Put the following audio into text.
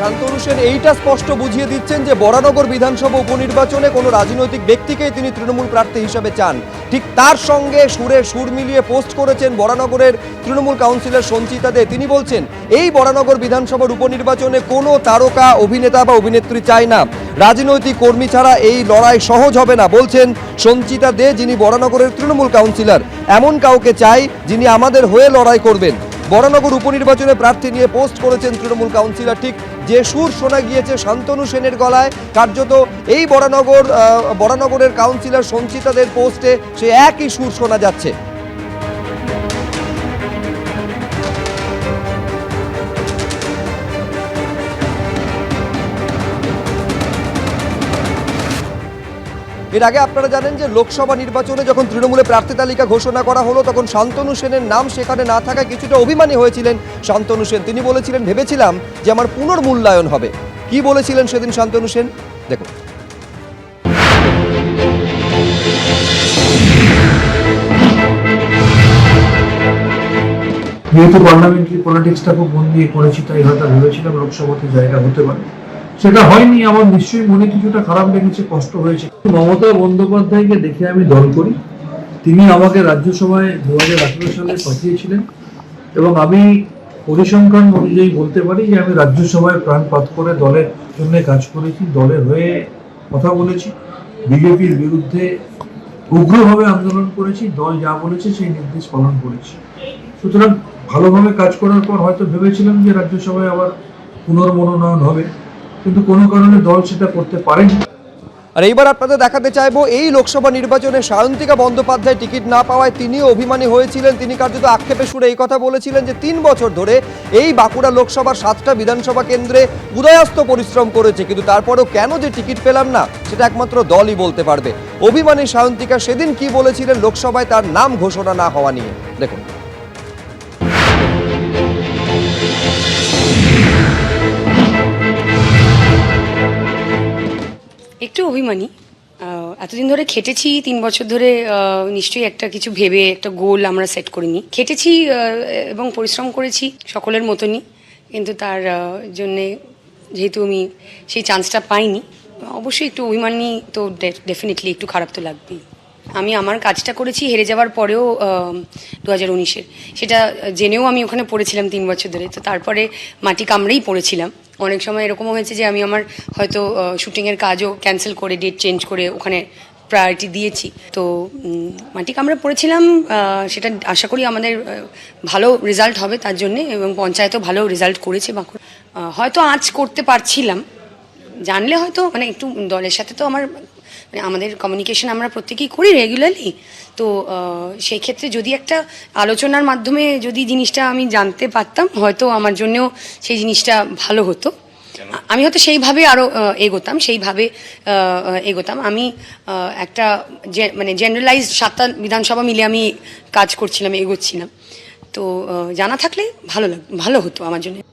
শান্তনু এইটা স্পষ্ট বুঝিয়ে দিচ্ছেন যে বরানগর বিধানসভা উপনির্বাচনে কোনো রাজনৈতিক ব্যক্তিকেই তিনি তৃণমূল প্রার্থী হিসাবে চান। ঠিক তার সঙ্গে সুরে সুর মিলিয়ে পোস্ট করেছেন বরানগরের তৃণমূল কাউন্সিলর সঞ্চিতা দে। তিনি বলছেন, এই বরানগর বিধানসভার উপনির্বাচনে কোনো তারকা, অভিনেতা বা অভিনেত্রী চায় না। রাজনৈতিক কর্মী ছাড়া এই লড়াই সহজ হবে না। বলছেন সঞ্চিতা দে, যিনি বরানগরের তৃণমূল কাউন্সিলর। এমন কাউকে চাই যিনি আমাদের হয়ে লড়াই করবেন। বরানগর উপনির্বাচনে প্রার্থী নিয়ে পোস্ট করেছেন তৃণমূল কাউন্সিলর। ঠিক যে সুর শোনা গিয়েছে শান্তনু সেনের গলায়, কার্যত এই বরানগর বরানগরের কাউন্সিলর সঞ্চিতাদের পোস্টে সে একই সুর শোনা যাচ্ছে। এর আগে আপনারা জানেন যে লোকসভা নির্বাচনে যখন তৃণমূলে প্রার্থী তালিকা ঘোষণা করা হলো, তখন শান্তনু সেনের নাম সেখানে না থাকায় কিছুটা অভিমানী হয়েছিলেন শান্তনু সেন। তিনি বলেছিলেন, ভেবেছিলাম যে আমার পুনর্মূল্যায়ন হবে। কি বলেছিলেন সেদিন শান্তনু সেন? দেখুন। যেহেতু পার্লামেন্টারি পলিটিক্সটা খুব মন দিয়ে করেছি, তাই হয়তো ভেবেছিলাম লোকসভাতে জায়গা হতে পারে। সেটা হয়নি, আমার নিশ্চয়ই মনে কিছুটা খারাপ লেগেছে, কষ্ট হয়েছে। মমতা বন্দ্যোপাধ্যায়কে দেখে আমি দল করি। তিনি আমাকে রাজ্যসভায় দু হাজার আঠেরো সালে পাঠিয়েছিলেন এবং আমি পরিসংখ্যান অনুযায়ী বলতে পারি যে আমি রাজ্যসভায় প্রাণপাত করে দলের জন্য কাজ করেছি দলের হয়ে কথা বলেছি। বিজেপির বিরুদ্ধে উগ্রভাবে আন্দোলন করেছি, দল যা বলেছে সেই নির্দেশ পালন করেছি। সুতরাং ভালোভাবে কাজ করার পর হয়তো ভেবেছিলাম যে রাজ্যসভায় আবার পুনর্মনোনয়ন হবে। কিন্তু কোনো কারণে দল সেটা করতে পারেনি। আর এইবার আপনাদের দেখাতে চাইব, এই লোকসভা নির্বাচনে সায়ন্তিকা বন্দ্যোপাধ্যায় টিকিট না পাওয়ায় তিনিও অভিমানী হয়েছিলেন। তিনি কার্যত আক্ষেপে সুরে এই কথা বলেছিলেন যে তিন বছর ধরে এই বাঁকুড়া লোকসভার সাতটা বিধানসভা কেন্দ্রে উদয়াস্ত পরিশ্রম করেছে। কিন্তু তারপরেও কেন যে টিকিট পেলাম না, সেটা একমাত্র দলই বলতে পারবে। অভিমানী সায়ন্তিকা সেদিন কি বলেছিলেন, লোকসভায় তার নাম ঘোষণা না হওয়া নিয়ে? দেখুন। একটু অভিমানী। এতদিন ধরে খেটেছি, তিন বছর ধরে নিশ্চয়ই একটা কিছু ভেবে, একটা গোল আমরা সেট করিনি। খেটেছি এবং পরিশ্রম করেছি সকলের মতনই, কিন্তু তার জন্যে যেহেতু আমি সেই চান্সটা পাইনি, অবশ্যই একটু অভিমানী তো ডেফিনেটলি একটু খারাপ তো লাগবেই। আমি আমার কাজটা করেছি, হেরে যাওয়ার পরেও দু হাজার উনিশের। সেটা জেনেও আমি ওখানে পড়েছিলাম তিন বছর ধরে, তো তারপরে মাটি কামড়েই পড়েছিলাম। অনেক সময় এরকমও হয়েছে যে আমি আমার হয়তো শুটিংয়ের কাজও ক্যান্সেল করে ডেট চেঞ্জ করে ওখানে প্রায়োরিটি দিয়েছি। তো মাটি কামড়া পড়েছিলাম সেটা আশা করি আমাদের ভালো রেজাল্ট হবে তার জন্যে এবং পঞ্চায়েতও ভালো রেজাল্ট করেছে বাঁকুড়া। হয়তো আজ করতে পারছিলাম জানলে হয়তো মানে একটু দলের সাথে তো আমার মানে আমাদের কমিউনিকেশন আমরা প্রত্যেকেই করি রেগুলারলি তো সেই ক্ষেত্রে যদি একটা আলোচনার মাধ্যমে যদি জিনিসটা আমি জানতে পারতাম হয়তো আমার জন্যও সেই জিনিসটা ভালো হতো। আমি হয়তো সেইভাবে আরও এগোতাম সেইভাবে এগোতাম। আমি একটা যে- মানে জেনারেলাইজ সাতটা বিধানসভা মিলে আমি কাজ করছিলাম এগোচ্ছিলাম। তো জানা থাকলে ভালো লাগ ভালো হতো আমার জন্য।